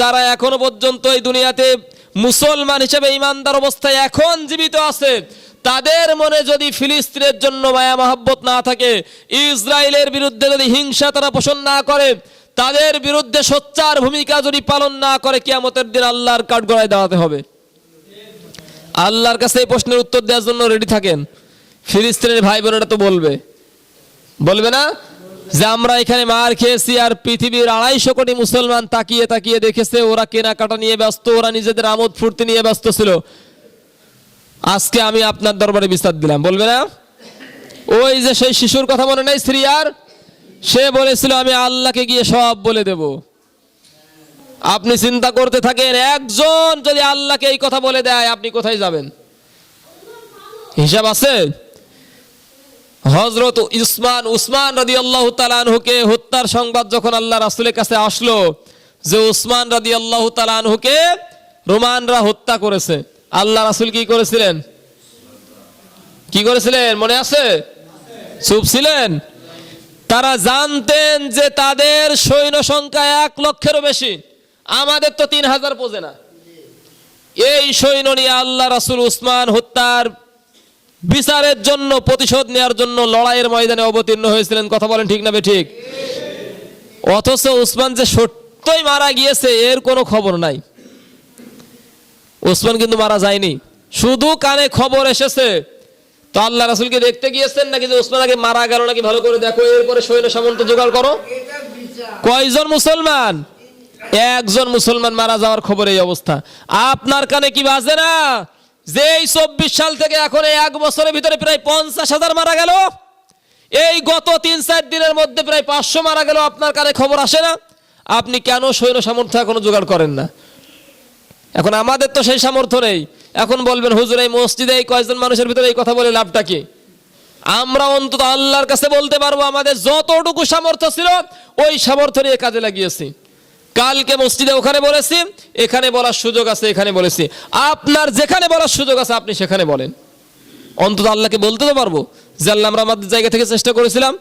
যারা এখনও পর্যন্ত এই দুনিয়াতে মুসলমান হিসেবে ইমানদার অবস্থায় এখন জীবিত আছে, তাদের মনে যদি ফিলিস্তিনের জন্য মায়া মহাব্বত না থাকে, ইসরায়েলের বিরুদ্ধে যদি হিংসা তারা পোষণ না করে, তাদের বিরুদ্ধে সোচ্চার ভূমিকা যদি পালন না করে, কিয়ামতের দিন আল্লাহর কাঠগড়ায় দাঁড়াতে হবে। আল্লাহর কাছে এই প্রশ্নের উত্তর দেওয়ার জন্য রেডি থাকেন। ফিলিস্তিনের ভাই বোনেরা তো বলবে। বলবে না? যে আমরা এখানে মার খেয়েছি আর পৃথিবীর আড়াইশো কোটি মুসলমান তাকিয়ে তাকিয়ে দেখেছে, ওরা কেনাকাটা নিয়ে ব্যস্ত, ওরা নিজেদের আমোদ ফুর্তি নিয়ে ব্যস্ত ছিল। আজকে আমি আপনার দরবারে বিস্তার দিলাম, বলবে না? ওই যে সেই শিশুর কথা মনে নেই সিরিয়ার সে বলেছিল, আমি আল্লাহকে গিয়ে সব বলে দেব। আপনি চিন্তা করতে থাকেন, একজন যদি আল্লাহকে এই কথা বলে দেয়, আপনি কোথায় যাবেন? হিসাব আছে? হজরত উসমান উসমান রাদি আল্লাহ তালানহুকে হত্যার সংবাদ যখন আল্লাহ রাসুলের কাছে আসলো, যে উসমান রাদি আল্লাহ তালানহুকে রোমানরা হত্যা করেছে, আল্লাহ রাসুল কি করেছিলেন? কি করেছিলেন? মনে আছে? চুপ ছিলেন? তারা জানতেন যে তাদের সৈন্য সংখ্যা এক লক্ষেরও বেশি, আমাদের তো তিন হাজার পোজে না। এই সৈন্য নিয়ে আল্লাহ রাসুল উসমান হত্যার বিচারের জন্য, প্রতিশোধ নেওয়ার জন্য লড়াইয়ের ময়দানে অবতীর্ণ হয়েছিলেন। কথা বলেন ঠিক না ঠিক? অথচ উসমান যে সত্যই মারা গিয়েছে, এর কোনো খবর নাই। উসমান কিন্তু মারা যায়নি। শুধু কানে খবর এসেছে। তো আল্লাহ রাসুলকে দেখতে গিয়েছেন নাকি যে উসমান আগে মারা গেল নাকি ভালো করে দেখো, এরপরে সৈন্য সামন্ত জোগাড় করো। কয়জন মুসলমান? একজন মুসলমান মারা যাওয়ার খবর এই অবস্থা। আপনার কানে কি বাজে না? যে এই চব্বিশ সাল থেকে এখন এই এক বছরের ভিতরে প্রায় পঞ্চাশ হাজার মারা গেল। এই গত তিন চার দিনের মধ্যে প্রায় পাঁচশো মারা গেল। আপনার কানে খবর আসে না? আপনি কেন সৈন্য সামর্থ্য এখনও জোগাড় করেন না? এখন আমাদের তো সেই সামর্থ্য নেই। এখন বলবেন, হুজুর, এই মসজিদে এই কয়েকজন মানুষের ভিতরে এই কথা বলে লাভটা কি? আমরা অন্তত আল্লাহর কাছে বলতে পারব, আমাদের যতটুকু সামর্থ্য ছিল, ওই সামর্থ্য নিয়ে কাজে লাগিয়েছি। কালকে মসজিদে ওখানে বলেছি, এখানে বলার সুযোগ আছে, এখানে বলেছি। আপনার যেখানে বলার সুযোগ আছে, আপনি সেখানে বলেন। অন্তত আল্লাহকে বলতে তো পারব। যে আল্লাহ আমরা আমাদের জায়গা থেকে চেষ্টা করেছিলাম